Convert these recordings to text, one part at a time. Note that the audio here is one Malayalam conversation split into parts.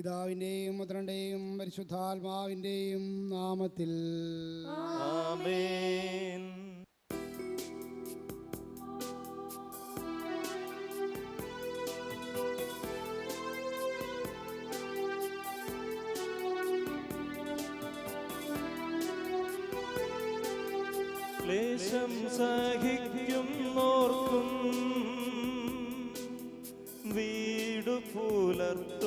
പിതാവിന്റെയും മുദ്രന്റെയും പരിശുദ്ധാത്മാവിന്റെയും നാമത്തിൽ. ക്ലേശം സഹിക്കും ഓർക്കും. വീടു പുലർത്തും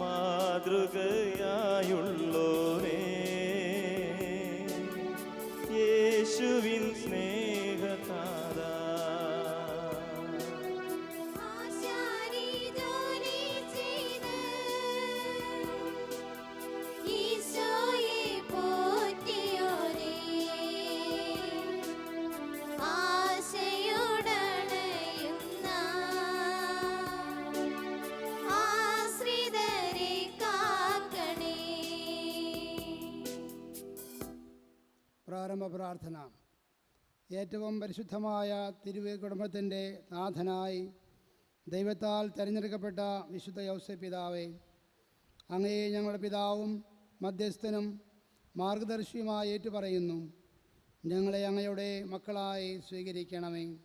മാതൃകയായുള്ളോരേ പ്രാർത്ഥന. ഏറ്റവും പരിശുദ്ധമായ തിരുവേ കുടുംബത്തിന്റെ നാഥനായി ദൈവത്താൽ തിരഞ്ഞെടുക്കപ്പെട്ട വിശുദ്ധ യൗസ പിതാവേ അങ്ങയെ ഞങ്ങളുടെ പിതാവും മധ്യസ്ഥനും മാർഗദർശിയുമായി ഏറ്റുപറയുന്നു. ഞങ്ങളെ അങ്ങയുടെ മക്കളായി സ്വീകരിക്കണമേ.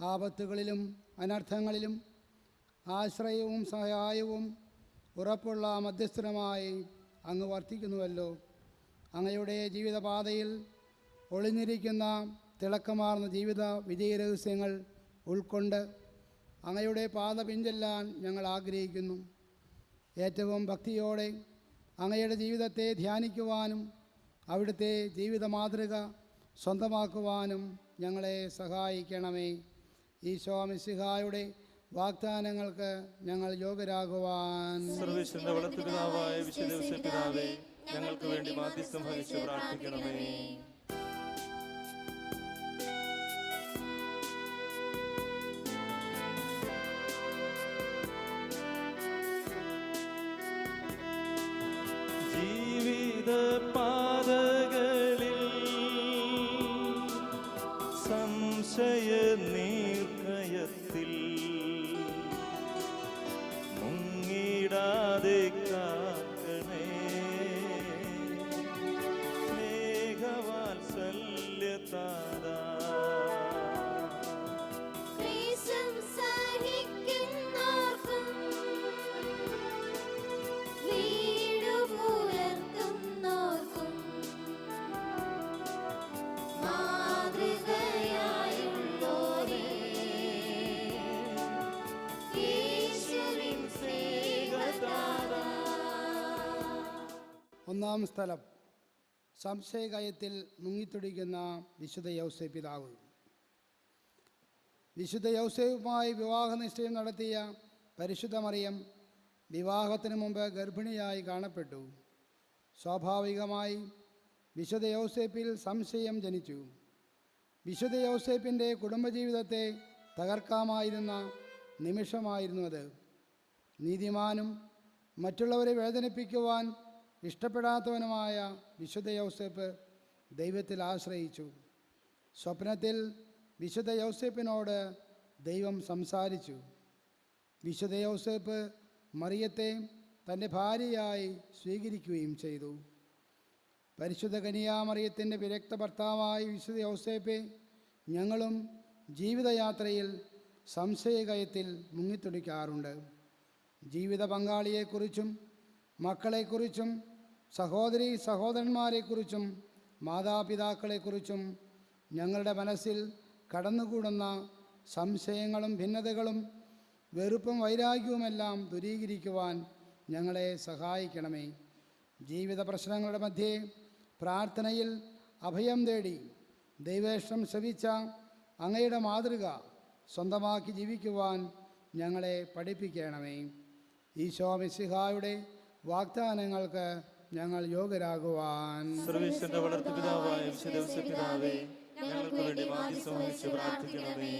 ആപത്തുകളിലും അനർത്ഥങ്ങളിലും ആശ്രയവും സഹായവും ഉറപ്പുള്ള മധ്യസ്ഥനുമായി അങ്ങ് വർത്തിക്കുന്നുവല്ലോ. അങ്ങയുടെ ജീവിതപാതയിൽ ഒളിഞ്ഞിരിക്കുന്ന തിളക്കമാർന്ന ജീവിത വിജയരഹസ്യങ്ങൾ ഉൾക്കൊണ്ട് അങ്ങയുടെ പാത പിഞ്ചെല്ലാൻ ഞങ്ങൾ ആഗ്രഹിക്കുന്നു. ഏറ്റവും ഭക്തിയോടെ അങ്ങയുടെ ജീവിതത്തെ ധ്യാനിക്കുവാനും അവിടുത്തെ ജീവിത മാതൃക സ്വന്തമാക്കുവാനും ഞങ്ങളെ സഹായിക്കണമേ. ഈശോ മിസിഹായുടെ വാഗ്ദാനങ്ങൾക്ക് ഞങ്ങൾ പിതാവേ ഞങ്ങൾക്ക് വേണ്ടി മാധ്യസ്ഥം വഹിച്ച് പ്രാർത്ഥിക്കണമേ. ഒന്നാം സ്ഥലം. സംശയകയത്തിൽ മുങ്ങിത്തുടിക്കുന്ന വിശുദ്ധ യൗസേ പിതാവ്. വിശുദ്ധ യൗസേവുമായി വിവാഹ നിശ്ചയം നടത്തിയ പരിശുദ്ധ മറിയം വിവാഹത്തിന് മുമ്പ് ഗർഭിണിയായി കാണപ്പെട്ടു. സ്വാഭാവികമായി വിശുദ്ധ യൗസേപ്പിൽ സംശയം ജനിച്ചു. വിശുദ്ധ യൗസേപ്പിന്റെ കുടുംബജീവിതത്തെ തകർക്കാമായിരുന്ന നിമിഷമായിരുന്നു അത്. നീതിമാനും മറ്റുള്ളവരെ വേദനിപ്പിക്കുവാൻ ഇഷ്ടപ്പെടാത്തവനുമായ വിശുദ്ധ യൗസേപ്പ് ദൈവത്തിൽ ആശ്രയിച്ചു. സ്വപ്നത്തിൽ വിശുദ്ധ യൗസേപ്പിനോട് ദൈവം സംസാരിച്ചു. വിശുദ്ധ യൗസേപ്പ് മറിയത്തെ തന്റെ ഭാര്യയായി സ്വീകരിക്കുകയും ചെയ്തു. പരിശുദ്ധ കനിയാമറിയത്തിന്റെ വിരക്ത ഭർത്താവായി വിശുദ്ധ യൗസേപ്പെ ഞങ്ങളും ജീവിതയാത്രയിൽ സംശയകയത്തിൽ മുങ്ങിത്തുടിക്കാറുണ്ട്. ജീവിത പങ്കാളിയെക്കുറിച്ചും മക്കളെക്കുറിച്ചും സഹോദരി സഹോദരന്മാരെക്കുറിച്ചും മാതാപിതാക്കളെക്കുറിച്ചും ഞങ്ങളുടെ മനസ്സിൽ കടന്നുകൂടുന്ന സംശയങ്ങളും ഭിന്നതകളും വെറുപ്പും വൈരാഗ്യവുമെല്ലാം ദൂരീകരിക്കുവാൻ ഞങ്ങളെ സഹായിക്കണമേ. ജീവിത പ്രശ്നങ്ങളുടെ മധ്യേ പ്രാർത്ഥനയിൽ അഭയം തേടി ദൈവേഷ്ടം ശ്രവിച്ച അങ്ങയുടെ മാതൃക സ്വന്തമാക്കി ജീവിക്കുവാൻ ഞങ്ങളെ പഠിപ്പിക്കണമേ. ഈശോ മിശിഹായുടെ വാഗ്ദാനങ്ങൾക്ക് ഞങ്ങൾ യോഗ്യരാകുവാൻ. സർവേശ്വരന്റെ വളർത്തു പിതാവായ വിശുദ്ധ പിതാവേ ഞങ്ങൾക്ക് വേണ്ടി വഹിച്ച് പ്രാർത്ഥിക്കണമേ.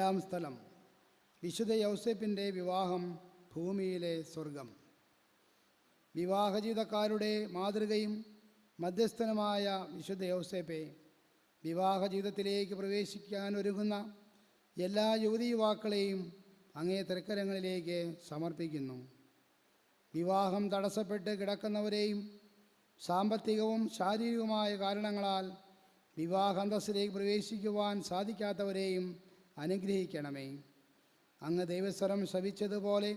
രണ്ടാം സ്ഥലം. വിശുദ്ധ യൗസഫിന്റെ വിവാഹം ഭൂമിയിലെ സ്വർഗം. വിവാഹ ജീവിതക്കാരുടെ മാതൃകയും മധ്യസ്ഥനുമായ വിശുദ്ധ യൗസേപ്പെ വിവാഹ ജീവിതത്തിലേക്ക് പ്രവേശിക്കാൻ ഒരുങ്ങുന്ന എല്ലാ യുവതി യുവാക്കളെയും അങ്ങേ തിരക്കരങ്ങളിലേക്ക് സമർപ്പിക്കുന്നു. വിവാഹം തടസ്സപ്പെട്ട് കിടക്കുന്നവരെയും സാമ്പത്തികവും ശാരീരികവുമായ കാരണങ്ങളാൽ വിവാഹ അന്തസ്സിലേക്ക് പ്രവേശിക്കുവാൻ സാധിക്കാത്തവരെയും അനുഗ്രഹിക്കണമേ. അങ്ങ് ദൈവസ്വരം ശവിച്ചതുപോലെ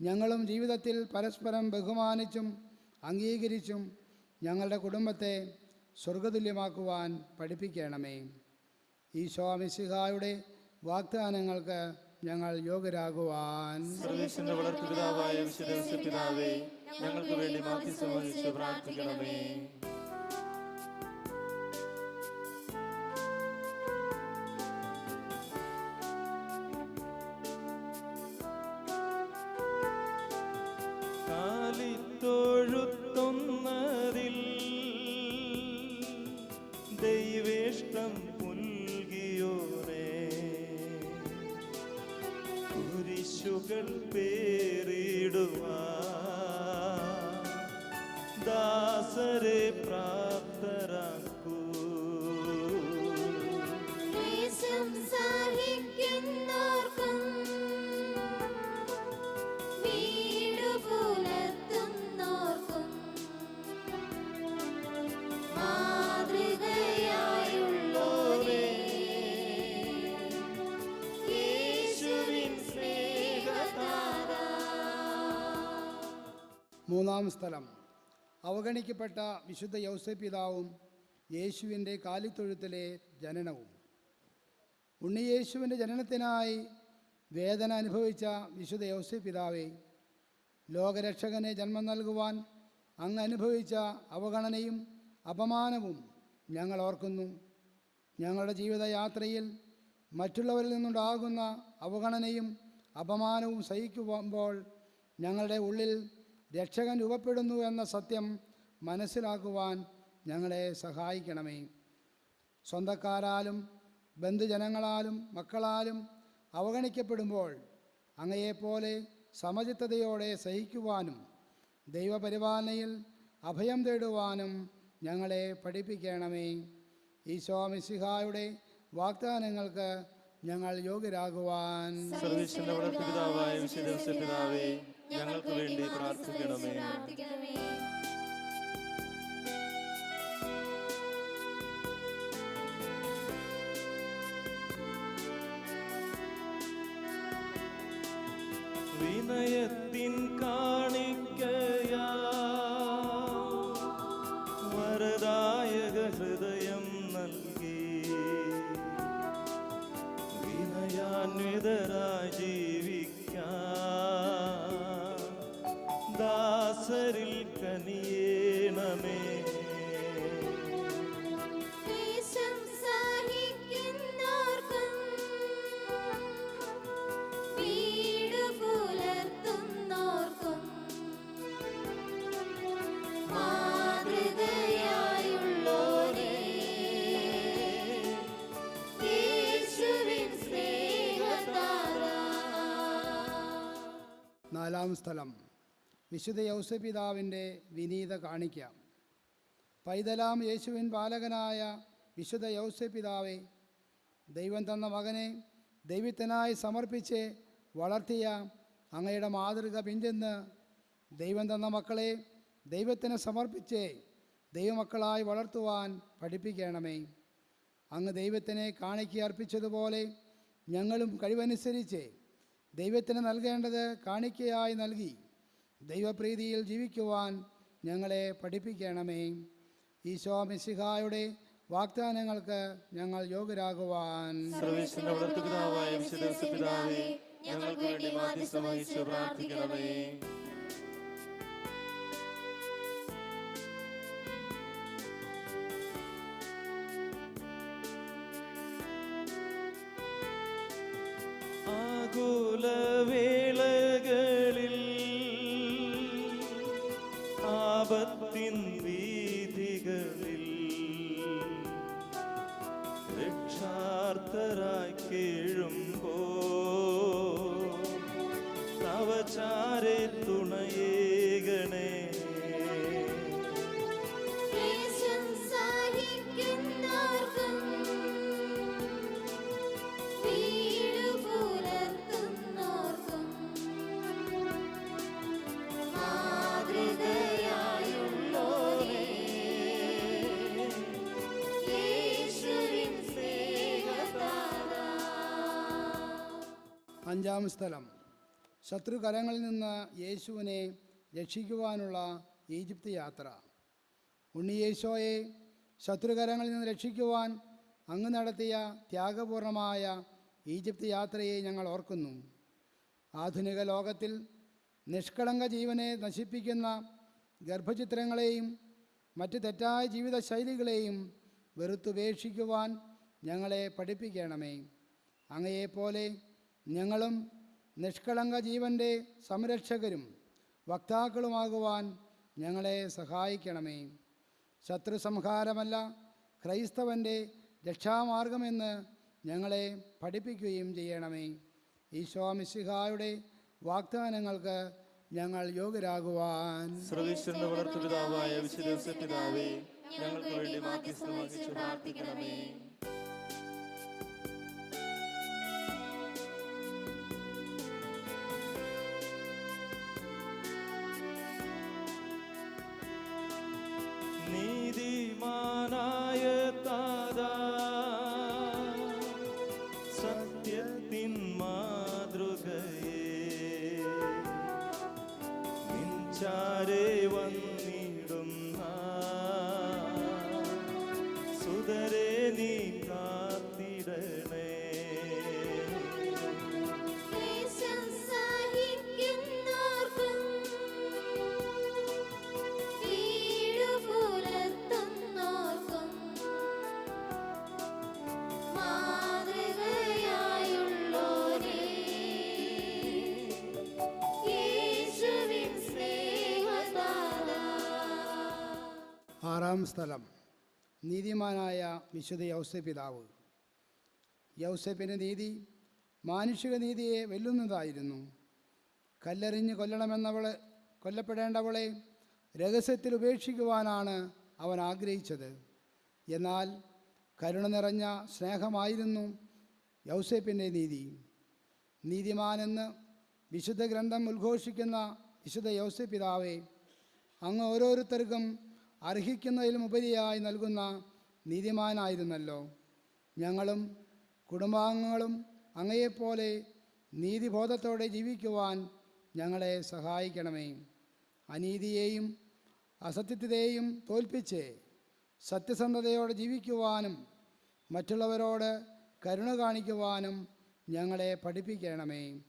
ഞങ്ങളും ജീവിതത്തിൽ പരസ്പരം ബഹുമാനിച്ചും അംഗീകരിച്ചും ഞങ്ങളുടെ കുടുംബത്തെ സ്വർഗതുല്യമാക്കുവാൻ പഠിപ്പിക്കണമേ. ഈശോ മിശിഹായുടെ വാഗ്ദാനങ്ങൾക്ക് ഞങ്ങൾ യോഗ്യരാകുവാൻ. ഞങ്ങൾക്ക് വേണ്ടി മാറ്റി പ്രാർത്ഥിക്കണമേ മൂന്നാം സ്ഥലം. അവഗണിക്കപ്പെട്ട വിശുദ്ധ യൗസപിതാവും യേശുവിന്റെ കാലിത്തൊഴുത്തിലെ ജനനവും. ഉണ്ണിയേശുവിന്റെ ജനനത്തിനായി വേദന അനുഭവിച്ച വിശുദ്ധ യൗസപിതാവെ ലോകരക്ഷകനെ ജന്മം നൽകുവാൻ അങ്ങ് അനുഭവിച്ച അവഗണനയും അപമാനവും ഞങ്ങൾ ഓർക്കുന്നു. ഞങ്ങളുടെ ജീവിതയാത്രയിൽ മറ്റുള്ളവരിൽ നിന്നുണ്ടാകുന്ന അവഗണനയും അപമാനവും സഹിക്കുമ്പോൾ ഞങ്ങളുടെ ഉള്ളിൽ രക്ഷകൻ രൂപപ്പെടുന്നു എന്ന സത്യം മനസ്സിലാക്കുവാൻ ഞങ്ങളെ സഹായിക്കണമേ. സ്വന്തക്കാരാലും ബന്ധുജനങ്ങളാലും മക്കളാലും അവഗണിക്കപ്പെടുമ്പോൾ അങ്ങയെപ്പോലെ സമചിത്തതയോടെ സഹിക്കുവാനും ദൈവപരിപാലനയിൽ അഭയം തേടുവാനും ഞങ്ങളെ പഠിപ്പിക്കണമേ. ഈശോ മിസിഹായുടെ വാഗ്ദാനങ്ങൾക്ക് ഞങ്ങൾ യോഗ്യരാകുവാൻ പിതാവായ ഞങ്ങൾക്ക് വേണ്ടി പ്രാർത്ഥിക്കണമേ. വിനയത്തിൻ കാണിക്കയാ. വരദായക ഹൃദയം നൽകി. വിനയാന്വിതരായി ജീവിക്കാൻ. നാലാം സ്ഥലം. വിശുദ്ധ യൗസപിതാവിന്റെ വിനീത കാണിക്ക. പൈതലാം യേശുവിൻ ബാലകനായ വിശുദ്ധ യൗസപിതാവെ ദൈവം തന്ന മകനെ ദൈവത്തിനായി സമർപ്പിച്ച് വളർത്തിയ അങ്ങയുടെ മാതൃക പിന്തുന്ന് ദൈവം തന്ന മക്കളെ ദൈവത്തിന് സമർപ്പിച്ച് ദൈവമക്കളായി വളർത്തുവാൻ പഠിപ്പിക്കണമേ. അങ്ങ് ദൈവത്തിനെ കാണിക്കർപ്പിച്ചതുപോലെ ഞങ്ങളും കഴിവനുസരിച്ച് ദൈവത്തിന് നൽകേണ്ടത് കാണിക്കയായി നൽകി. ദൈവപ്രീതിയിൽ ജീവിക്കുവാൻ ഞങ്ങളെ പഠിപ്പിക്കണമേ. ഈശോ മിശിഹായുടെ വാഗ്ദാനങ്ങൾക്ക് ഞങ്ങൾ യോഗ്യരാകുവാൻ. ഞങ്ങൾക്ക് വേണ്ടി പ്രാർത്ഥിക്കണമേ. ആകുലവേളകളിൽ ആപത്തിൻ വീതികളിൽ രക്ഷാർത്ഥരായി കേഴുമ്പോ തവചാരെ തുണയേകണേ. അഞ്ചാം സ്ഥലം. ശത്രുകരങ്ങളിൽ നിന്ന് യേശുവിനെ രക്ഷിക്കുവാനുള്ള ഈജിപ്ത് യാത്ര. ഉണ്ണിയേശോയെ ശത്രുകരങ്ങളിൽ നിന്ന് രക്ഷിക്കുവാൻ അങ്ങ് നടത്തിയ ത്യാഗപൂർണമായ ഈജിപ്ത് യാത്രയെ ഞങ്ങൾ ഓർക്കുന്നു. ആധുനിക ലോകത്തിൽ നിഷ്കളങ്ക ജീവനെ നശിപ്പിക്കുന്ന ഗർഭചിത്രങ്ങളെയും മറ്റ് തെറ്റായ ജീവിതശൈലികളെയും വെറുത്തുപേക്ഷിക്കുവാൻ ഞങ്ങളെ പഠിപ്പിക്കണമേ. അങ്ങയെപ്പോലെ ഞങ്ങളും നിഷ്കളങ്ക ജീവന്റെ സംരക്ഷകരും വക്താക്കളുമാകുവാൻ ഞങ്ങളെ സഹായിക്കണമേ. ശത്രു സംഹാരമല്ല ക്രൈസ്തവന്റെ രക്ഷാമാർഗമെന്ന് ഞങ്ങളെ പഠിപ്പിക്കുകയും ചെയ്യണമേ. ഈശോ മിശിഹായുടെ വാഗ്ദാനങ്ങൾക്ക് ഞങ്ങൾ യോഗ്യരാകുവാൻ. വളർത്തുപിതാവായ വിശുദ്ധ പിതാവേ ഞങ്ങൾക്ക് വേണ്ടി പ്രാർത്ഥിക്കണമേ സ്ഥലം. നീതിമാനായ വിശുദ്ധ യൗസ പിതാവ്. യൗസപ്പിന്റെ നീതി മാനുഷിക നീതിയെ വെല്ലുന്നതായിരുന്നു. കല്ലെറിഞ്ഞ് കൊല്ലണമെന്നവളെ കൊല്ലപ്പെടേണ്ടവളെ രഹസ്യത്തിൽ ഉപേക്ഷിക്കുവാനാണ് അവൻ ആഗ്രഹിച്ചത്. എന്നാൽ കരുണ നിറഞ്ഞ സ്നേഹമായിരുന്നു യൗസേപ്പിന്റെ നീതി. നീതിമാനെന്ന് വിശുദ്ധ ഗ്രന്ഥം ഉദ്ഘോഷിക്കുന്ന വിശുദ്ധ യൗസ പിതാവെ അങ്ങ് ഓരോരുത്തർക്കും അർഹിക്കുന്നതിലും ഉപരിയായി നൽകുന്ന നീതിമാനായിരുന്നല്ലോ. ഞങ്ങളും കുടുംബാംഗങ്ങളും അങ്ങയെപ്പോലെ നീതിബോധത്തോടെ ജീവിക്കുവാൻ ഞങ്ങളെ സഹായിക്കണമേ. അനീതിയെയും അസത്യത്തെയും തോൽപ്പിച്ച് സത്യസന്ധതയോടെ ജീവിക്കുവാനും മറ്റുള്ളവരോട് കരുണ കാണിക്കുവാനും ഞങ്ങളെ പഠിപ്പിക്കണമേ.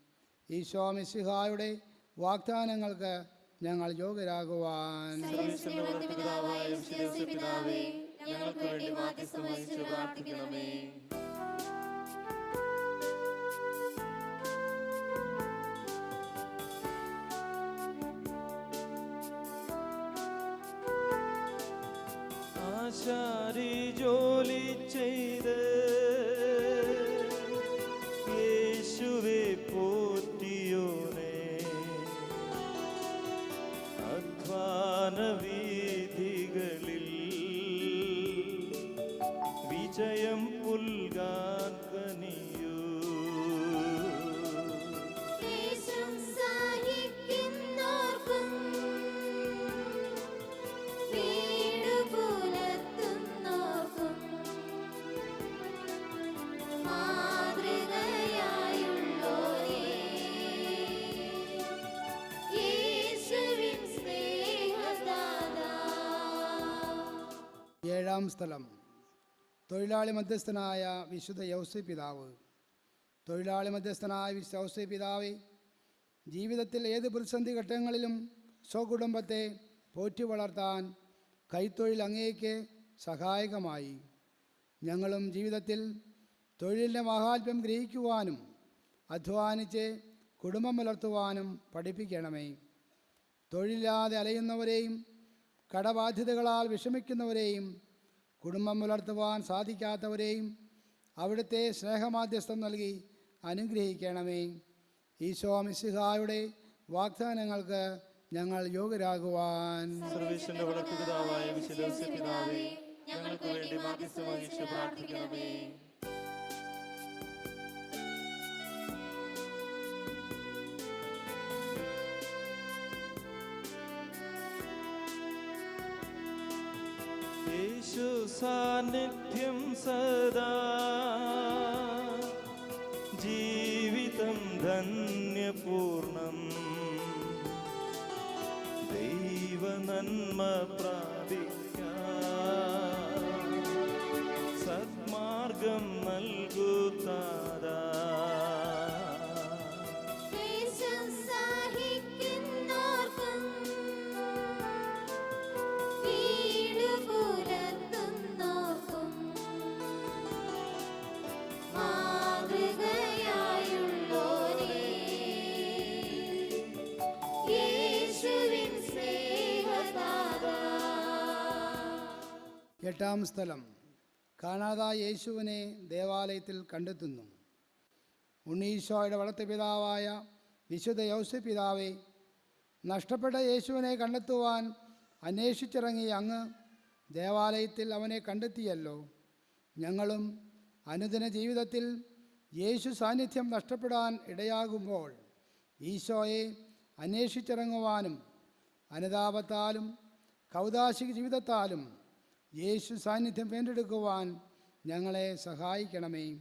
ഈശോ മിസ്സിഹായുടെ വാഗ്ദാനങ്ങൾക്ക് ഞങ്ങൾ യോഗ്യരാകുവാൻ ഞങ്ങൾക്ക് വേണ്ടി മാറ്റി വഹിച്ച് പ്രാർത്ഥിക്കണമേ. ഏഴാം സ്ഥലം. തൊഴിലാളി മധ്യസ്ഥനായ വിശുദ്ധ യൗസി പിതാവ്. തൊഴിലാളി മധ്യസ്ഥനായ വിശുദ്ധ യൗസി പിതാവ് ജീവിതത്തിൽ ഏത് പ്രതിസന്ധി ഘട്ടങ്ങളിലും സ്വകുടുംബത്തെ പോറ്റി വളർത്താൻ കൈത്തൊഴിൽ അങ്ങേക്ക് സഹായകമായി. ഞങ്ങളും ജീവിതത്തിൽ തൊഴിലിന്റെ മഹാത്മ്യം ഗ്രഹിക്കുവാനും അധ്വാനിച്ച് കുടുംബം പുലർത്തുവാനും പഠിപ്പിക്കണമേ. തൊഴിലില്ലാതെ അലയുന്നവരെയും കടബാധ്യതകളാൽ വിഷമിക്കുന്നവരെയും കുടുംബം പുലർത്തുവാൻ സാധിക്കാത്തവരെയും അവിടുത്തെ സ്നേഹമാധ്യസ്ഥം നൽകി അനുഗ്രഹിക്കണമേ. ഈശോ മിശിഹായുടെ വാഗ്ദാനങ്ങൾക്ക് ഞങ്ങൾ യോഗ്യരാകുവാൻ. ഞങ്ങൾക്ക് വേണ്ടി പ്രാർത്ഥിക്കണമേ. സാന്നിധ്യം സദാ. ജീവിതം ധന്യപൂർണം. ദൈവ നന്മ പ്രാപിക്കാം എട്ടാം സ്ഥലം കാണാതായ യേശുവിനെ ദേവാലയത്തിൽ കണ്ടെത്തുന്നു. ഉണ്ണീശോയുടെ വളർത്തു പിതാവായ വിശുദ്ധ യൗസ പിതാവെ നഷ്ടപ്പെട്ട യേശുവിനെ കണ്ടെത്തുവാൻ അന്വേഷിച്ചിറങ്ങി അങ്ങ് ദേവാലയത്തിൽ അവനെ കണ്ടെത്തിയല്ലോ. ഞങ്ങളും അനുദിന ജീവിതത്തിൽ യേശു സാന്നിധ്യം നഷ്ടപ്പെടാൻ ഇടയാകുമ്പോൾ ഈശോയെ അന്വേഷിച്ചിറങ്ങുവാനും അനുതാപത്താലും കൗതാശിക ജീവിതത്താലും യേശു സാന്നിധ്യം വീണ്ടെടുക്കുവാൻ ഞങ്ങളെ സഹായിക്കണമേ.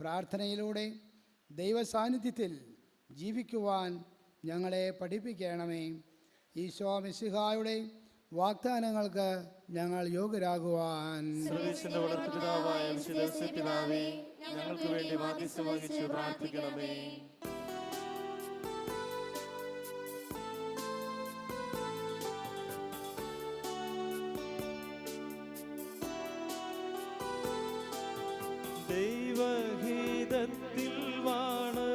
പ്രാർത്ഥനയിലൂടെ ദൈവസാന്നിധ്യത്തിൽ ജീവിക്കുവാൻ ഞങ്ങളെ പഠിപ്പിക്കണമേ. ഈശോ മിശിഹായുടെ വാഗ്ദാനങ്ങൾക്ക് ഞങ്ങൾ യോഗ്യരാകുവാൻ. ഞങ്ങൾക്ക് വേണ്ടി പ്രാർത്ഥിക്കണമേ. ദൈവഹിതത്തിൽ വാണ്.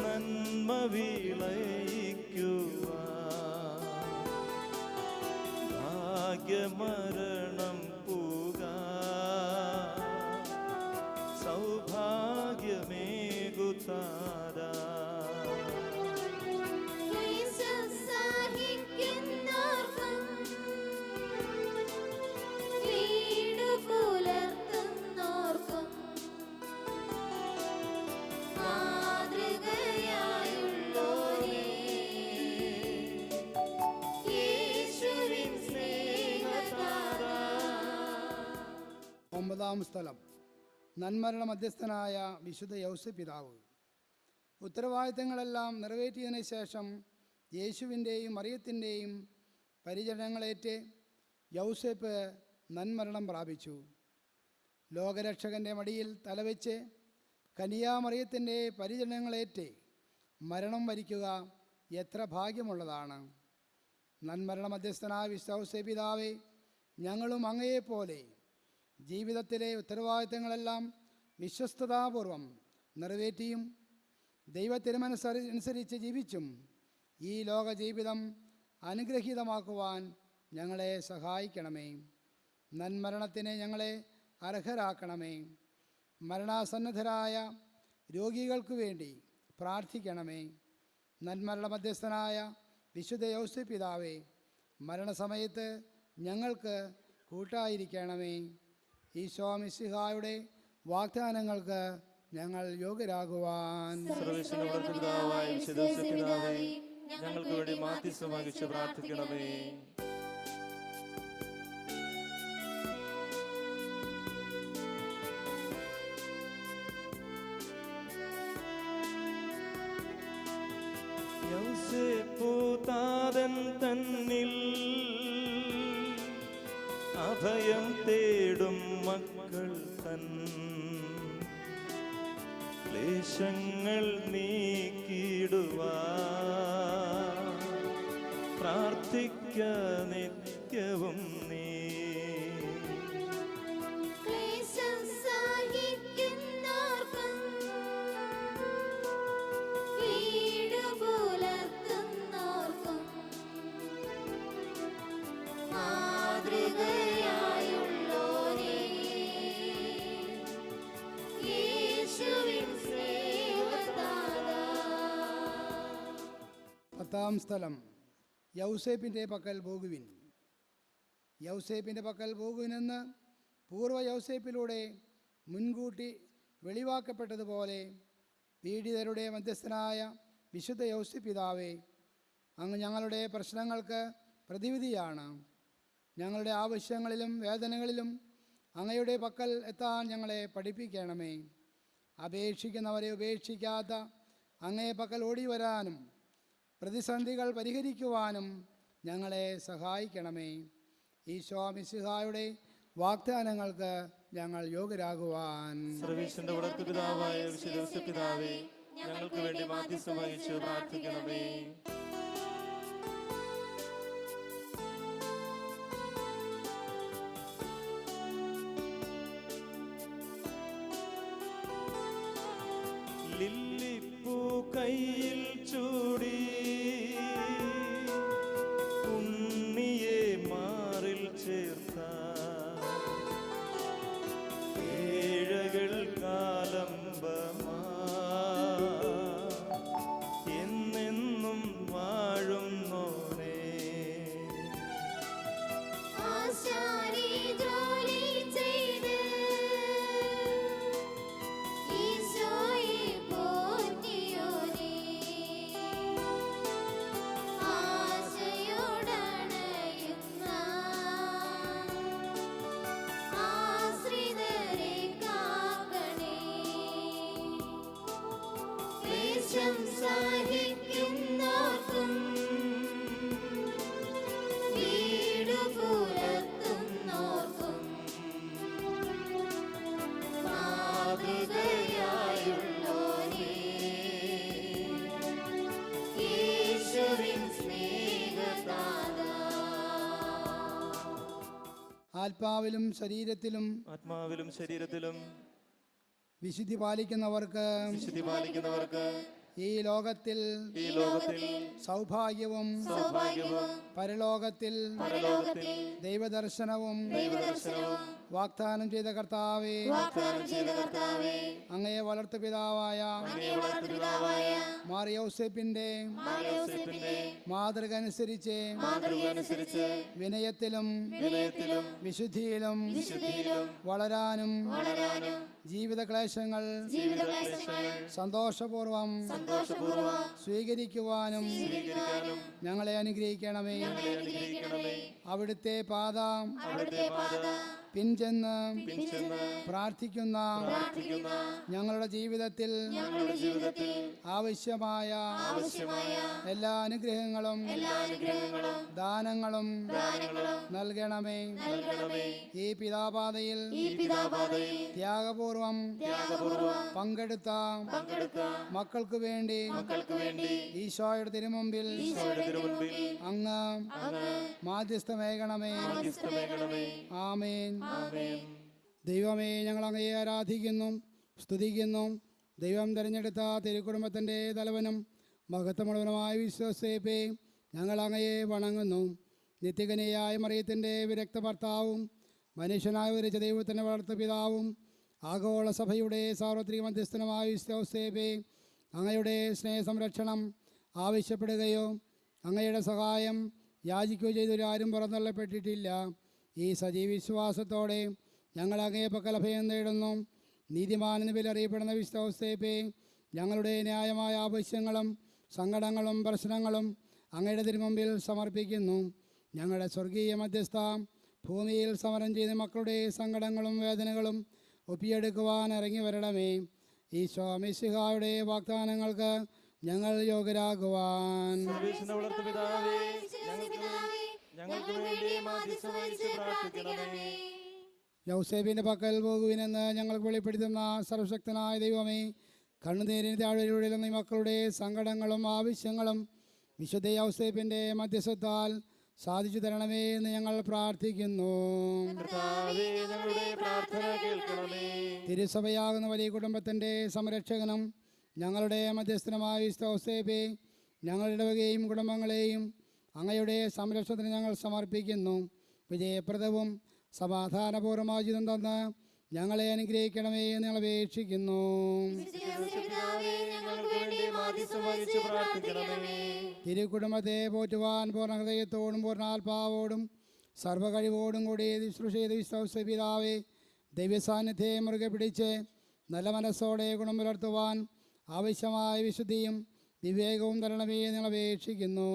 നന്മ വിളയിക്കുവാ ഭാഗ്യമരണം ഒമ്പതാം സ്ഥലം. നന്മരണ മധ്യസ്ഥനായ വിശുദ്ധ യൗസ പിതാവ്. ഉത്തരവാദിത്തങ്ങളെല്ലാം നിറവേറ്റിയതിനു ശേഷം യേശുവിന്റെയും മറിയത്തിന്റെയും പരിചരണങ്ങളേറ്റ് യൗസേപ്പ് നന്മരണം പ്രാപിച്ചു. ലോകരക്ഷകന്റെ മടിയിൽ തലവെച്ച് കനിയാമറിയത്തിന്റെ പരിചരണങ്ങളേറ്റ് മരണം വരിക്കുക എത്ര ഭാഗ്യമുള്ളതാണ്. നന്മരണ മധ്യസ്ഥനായ വിശ്വസേ പിതാവേ ഞങ്ങളും അങ്ങയെപ്പോലെ ജീവിതത്തിലെ ഉത്തരവാദിത്തങ്ങളെല്ലാം വിശ്വസ്തതാപൂർവം നിറവേറ്റിയും ദൈവത്തിരുമനുസരി അനുസരിച്ച് ജീവിച്ചും ഈ ലോക ജീവിതം അനുഗ്രഹീതമാക്കുവാൻ ഞങ്ങളെ സഹായിക്കണമേ. നന്മരണത്തിന് ഞങ്ങളെ അർഹരാക്കണമേ. മരണാസന്നദ്ധരായ രോഗികൾക്ക് വേണ്ടി പ്രാർത്ഥിക്കണമേ. നന്മരണ മധ്യസ്ഥനായ വിശുദ്ധ യൗസ പിതാവേ മരണസമയത്ത് ഞങ്ങൾക്ക് കൂട്ടായിരിക്കണമേ. ഈശോ മിശിഹായുടെ വാഗ്ദാനങ്ങൾക്ക് ഞങ്ങൾ യോഗ്യരാകുവാൻ. ഞങ്ങൾക്ക് വേണ്ടി മാധ്യസ്ഥം സമാഗിച്ച് പ്രാർത്ഥിക്കണമേ. യൗസേപ്പുതാതൻ തന്നിൽ അഭയം തേടും മക്കൾ തൻ. ക്ലേശങ്ങൾ നീക്കിടുവാ പ്രാർത്ഥിക്ക പത്താം സ്ഥലം. യൗസേപ്പിന്റെ പക്കൽ പോകുവിൻ. യൗസേപ്പിന്റെ പക്കൽ പോകുവിനെന്ന് പൂർവ യൗസേപ്പിലൂടെ മുൻകൂട്ടി വെളിവാക്കപ്പെട്ടതുപോലെ പീഡിതരുടെ മധ്യസ്ഥനായ വിശുദ്ധ യൗസപിതാവേ അങ്ങ് ഞങ്ങളുടെ പ്രശ്നങ്ങൾക്ക് പ്രതിവിധിയാണ്. ഞങ്ങളുടെ ആവശ്യങ്ങളിലും വേദനകളിലും അങ്ങയുടെ പക്കൽ എത്താൻ ഞങ്ങളെ പഠിപ്പിക്കണമേ. അപേക്ഷിക്കുന്നവരെ ഉപേക്ഷിക്കാത്ത അങ്ങേ പക്കൽ ഓടി വരാനും പ്രതിസന്ധികൾ പരിഹരിക്കുവാനും ഞങ്ങളെ സഹായിക്കണമേ. ഈശോ മിശിഹായുടെ വാഗ്ദാനങ്ങൾക്ക് ഞങ്ങൾ യോഗ്യരാകുവാൻ. ഞങ്ങൾക്ക് വേണ്ടി പ്രാർത്ഥിക്കണമേ. ലില്ലിപ്പൂ കയ്യിൽ ആത്മാവിലും ശരീരത്തിലും ആത്മാവിലും ശരീരത്തിലും വിശുദ്ധി പാലിക്കുന്നവർക്ക് വിശുദ്ധി പാലിക്കുന്നവർക്ക് ഈ ലോകത്തിൽ ഈ ലോകത്തിൽ സൗഭാഗ്യവും സൗഭാഗ്യവും പരലോകത്തിൽ പരലോകത്തിൽ ദൈവദർശനവും ദൈവദർശനവും വാഗ്ദാനം ചെയ്ത കർത്താവേ. വാഗ്ദാനം ചെയ്ത കർത്താവേ. അങ്ങയെ വളർത്തു പിതാവായ അങ്ങയെ വളർത്തു പിതാവായ മാറിയൗസേപ്പിന്റെ യോസേപ്പിന്റെ മാതൃക അനുസരിച്ച് മാതൃക അനുസരിച്ച് വിനയത്തിലും വിനയത്തിലും വിശുദ്ധിയിലും വിശുദ്ധിയിലും വളരാനും വളരാനും ജീവിത ക്ലേശങ്ങൾ സന്തോഷപൂർവം സ്വീകരിക്കുവാനും ഞങ്ങളെ അനുഗ്രഹിക്കണമേ. അവിടുത്തെ പാത പിൻചെന്ന് പ്രാർത്ഥിക്കുന്ന ഞങ്ങളുടെ ജീവിതത്തിൽ ആവശ്യമായ എല്ലാ അനുഗ്രഹങ്ങളും ദാനങ്ങളും നൽകണമേ. ഈ പിതാപാതയിൽ ത്യാഗപൂർവം പങ്കെടുത്ത മക്കൾക്ക് വേണ്ടി ഈശോയുടെ തിരുമുമ്പിൽ അങ്ങ് മാധ്യസ്ഥമേകണമേ. ആമേൻ. ദൈവമേ ഞങ്ങൾ അങ്ങയെ ആരാധിക്കുന്നു സ്തുതിക്കുന്നു. ദൈവം തിരഞ്ഞെടുത്ത തിരുക്കുടുംബത്തിന്റെ തലവനും മഹത്വമുള്ളവനുമായ വിശ്വസേപ്പേ ഞങ്ങൾ അങ്ങയെ വണങ്ങുന്നു. നിത്യകനിയായ മറിയത്തിന്റെ വിരക്ത ഭർത്താവും മനുഷ്യനായ വിരിച്ച ദൈവത്തിന്റെ വളർത്തു പിതാവും ആഗോള സഭയുടെ സാർവത്രിക മധ്യസ്ഥനുമായ വിശ്വസേപ്പേ അങ്ങയുടെ സ്നേഹസംരക്ഷണം ആവശ്യപ്പെടുകയോ അങ്ങയുടെ സഹായം യാചിക്കുകയോ ചെയ്തൊരാരും പുറന്തള്ളപ്പെട്ടിട്ടില്ല. ഈ സജീവ വിശ്വാസത്തോടെ ഞങ്ങൾ അങ്ങേ പക്കൽ നേടുന്നു. നീതിമാനെന്ന് പേരറിയപ്പെടുന്ന വിശ്വാസത്തേപ്പേ ഞങ്ങളുടെ ന്യായമായ ആവശ്യങ്ങളും സങ്കടങ്ങളും പ്രശ്നങ്ങളും അങ്ങയുടെ തിരുമുമ്പിൽ സമർപ്പിക്കുന്നു. ഞങ്ങളുടെ സ്വർഗീയ മധ്യസ്ഥ ഭൂമിയിൽ സമരം ചെയ്ത മക്കളുടെ സങ്കടങ്ങളും വേദനകളും ഒപ്പിയെടുക്കുവാൻ ഇറങ്ങി വരണമേ. ഈശോ മിശിഹായുടെ വാഗ്ദാനങ്ങൾക്ക് ഞങ്ങൾ യോഗ്യരാകുവാൻ. ഞങ്ങൾക്ക് വേണ്ടി പ്രാർത്ഥിക്കണമേ. യൗസേബിന്റെ പക്കൽ പോകുവിനെന്ന് ഞങ്ങൾക്ക് വെളിപ്പെടുത്തുന്ന സർവശക്തനായ ദൈവമേ കണ്ണുനീരിന് താഴ്വരയിലുള്ള ഈ മക്കളുടെ സങ്കടങ്ങളും ആവശ്യങ്ങളും വിശുദ്ധ യൗസേബിന്റെ മധ്യസ്ഥത്താൽ സാധിച്ചു തരണമേ എന്ന് ഞങ്ങൾ പ്രാർത്ഥിക്കുന്നു. കർത്താവേ ഞങ്ങളുടെ പ്രാർത്ഥന കേൾക്കണമേ. തിരുസഭയാകുന്ന വലിയ കുടുംബത്തിന്റെ സംരക്ഷകനും ഞങ്ങളുടെ മധ്യസ്ഥനുമായ വിശുദ്ധ ഔസേബെ ഞങ്ങളുടെ ഇടവകയും കുടുംബങ്ങളെയും അങ്ങയുടെ സംരക്ഷണത്തിന് ഞങ്ങൾ സമർപ്പിക്കുന്നു. വിജയപ്രദവും സമാധാനപൂർവമായ ജീവിതം തന്ന് ഞങ്ങളെ അനുഗ്രഹിക്കണമേ എന്ന് ഞങ്ങൾ അപേക്ഷിക്കുന്നു. തിരുക്കുടുംബത്തെ പോറ്റുവാൻ പൂർണ ഹൃദയത്തോടും പൂർണാത്മാവോടും സർവകഴിവോടും കൂടി ശുശ്രൂഷ ചെയ്ത് വിശ്വസ പിതാവെ ദൈവസാന്നിധ്യം മുറുകെ പിടിച്ച് നല്ല മനസ്സോടെ ഗുണം പുലർത്തുവാൻ ആവശ്യമായ വിശുദ്ധിയും വിവേകവും തരണമേ ഞങ്ങൾ അപേക്ഷിക്കുന്നു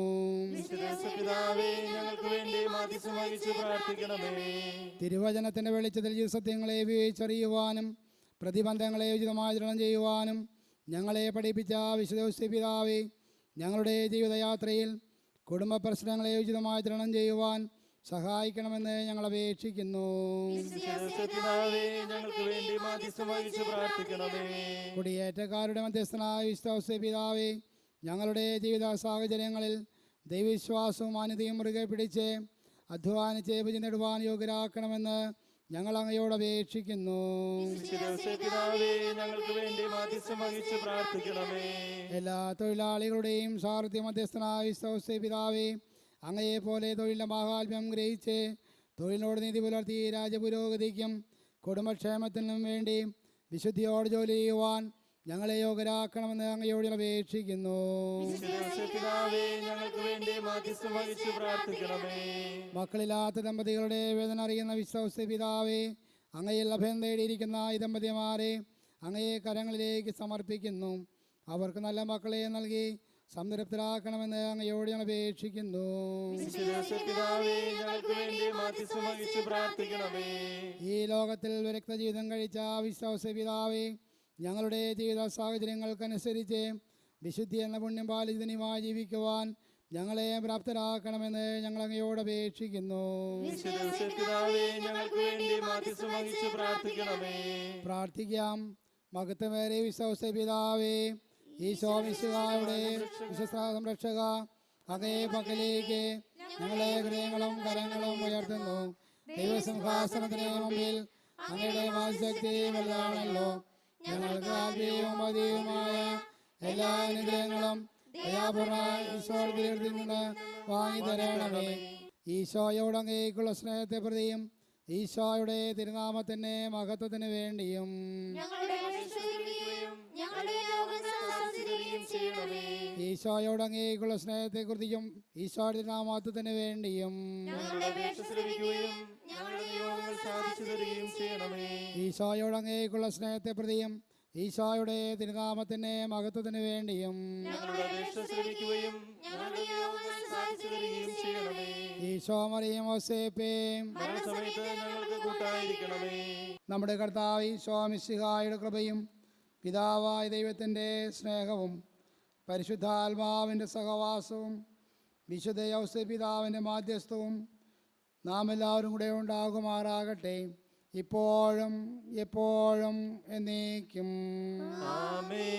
തിരുവചനത്തിന്റെ വെളിച്ചത്തിൽ സത്യങ്ങളെ വിവേചിച്ചറിയുവാനും പ്രതിബന്ധങ്ങളെ ഉചിതമാചരണം ചെയ്യുവാനും ഞങ്ങളെ പഠിപ്പിച്ച വിശുദ്ധ പിതാവേ ഞങ്ങളുടെ ജീവിതയാത്രയിൽ കുടുംബ പ്രശ്നങ്ങളെ ഉചിതമാചരണം ചെയ്യുവാൻ സഹായിക്കണമെന്ന് ഞങ്ങൾ അപേക്ഷിക്കുന്നു കുടിയേറ്റക്കാരുടെ മധ്യസ്ഥനായ വിശ്വാസ പിതാവേ ഞങ്ങളുടെ ജീവിത സാഹചര്യങ്ങളിൽ ദൈവവിശ്വാസവും മാന്യതയും മുറുകെ പിടിച്ച് അധ്വാനിച്ച് വിജയം നേടുവാൻ യോഗ്യരാക്കണമെന്ന് ഞങ്ങൾ അങ്ങയോട് അപേക്ഷിക്കുന്നു. എല്ലാ തൊഴിലാളികളുടെയും സാർഥ്യ മധ്യസ്ഥനായ വിശ്വാസ പിതാവേ അങ്ങയെ പോലെ തൊഴിലിന്റെ മഹാത്മ്യം ഗ്രഹിച്ച് തൊഴിലിനോട് നീതി പുലർത്തി രാജ്യപുരോഗതിക്കും കുടുംബക്ഷേമത്തിനും വേണ്ടി വിശുദ്ധിയോട് ജോലി ചെയ്യുവാൻ ഞങ്ങളെ യോഗരാക്കണമെന്ന് അങ്ങയോട് അപേക്ഷിക്കുന്നു. മക്കളില്ലാത്ത ദമ്പതികളുടെ വേദന അറിയുന്ന വിശ്വാസ പിതാവേ അങ്ങയിൽ അഭയം തേടിയിരിക്കുന്ന ഈ ദമ്പതിമാരെ അങ്ങയെ കരങ്ങളിലേക്ക് സമർപ്പിക്കുന്നു. അവർക്ക് നല്ല മക്കളെ നൽകി സംതൃപ്തരാക്കണമെന്ന് അങ്ങയോട് ഞാൻ അപേക്ഷിക്കുന്നു. ഈ ലോകത്തിൽ വിരക്ത ജീവിതം കഴിച്ച വിശ്വാസ പിതാവേ ഞങ്ങളുടെ ജീവിത സാഹചര്യങ്ങൾക്കനുസരിച്ച് വിശുദ്ധി എന്ന പുണ്യം പാലിതനുമായി ജീവിക്കുവാൻ ഞങ്ങളെ പ്രാപ്തരാക്കണമെന്ന് ഞങ്ങൾ അങ്ങയോട് അപേക്ഷിക്കുന്നു. പ്രാർത്ഥിക്കാം. മഹത്വമേറെ വിശ്വാസ പിതാവേ ഈശോ മിശുഹായുടെ വിശ്വസ്ത സംരക്ഷക അങ്ങേ പക്കലേക്ക് ഞങ്ങളെ ഹൃദയങ്ങളും കരങ്ങളും ഉയർത്തുന്നു. ദൈവസിംഹാസനത്തിന് മുമ്പിൽ അങ്ങയുടെ വാശക്തി വലുതാണല്ലോ. ഞങ്ങൾക്ക് ആദ്യവും മതിയുമായ എല്ലാ അനുഗ്രഹങ്ങളും ഈശോയോടങ്ങേക്കുള്ള അങ്ങേക്കുള്ള സ്നേഹത്തെ പ്രതിയും ഈശോയുടെ തിരുനാമത്തിന്റെ മഹത്വത്തിന് വേണ്ടിയും ഞങ്ങളുടെ ചെയ്യണമേ. ഈശോയോട് അങ്ങേക്കുള്ള സ്നേഹത്തെ കുറിച്ചും ഈശോയുടെ നാമത്തിന് വേണ്ടിയും ഞങ്ങളുടെ അപേക്ഷ ശ്രമിക്കുകയും ഞങ്ങളുടെ നിയോഗങ്ങൾ സാധിച്ചു തരികയും ചെയ്യണമേ. ഈശോയോട് അങ്ങേക്കുള്ള സ്നേഹത്തെ പ്രതിയും ഈശോയുടെ തിരുനാമത്തിന്റെ മഹത്വത്തിന് വേണ്ടിയും ഈശോ മറിയും നമ്മുടെ കർത്താവ് ഈശോ മിശിഹായുടെ കൃപയും പിതാവായ ദൈവത്തിന്റെ സ്നേഹവും പരിശുദ്ധാത്മാവിന്റെ സഹവാസവും വിശുദ്ധ യൗസപിതാവിന്റെ മാധ്യസ്ഥവും നാം എല്ലാവരും കൂടെ ഉണ്ടാകുമാറാകട്ടെ. ഇപ്പോഴും എപ്പോഴും എന്നേക്കും. ആമേ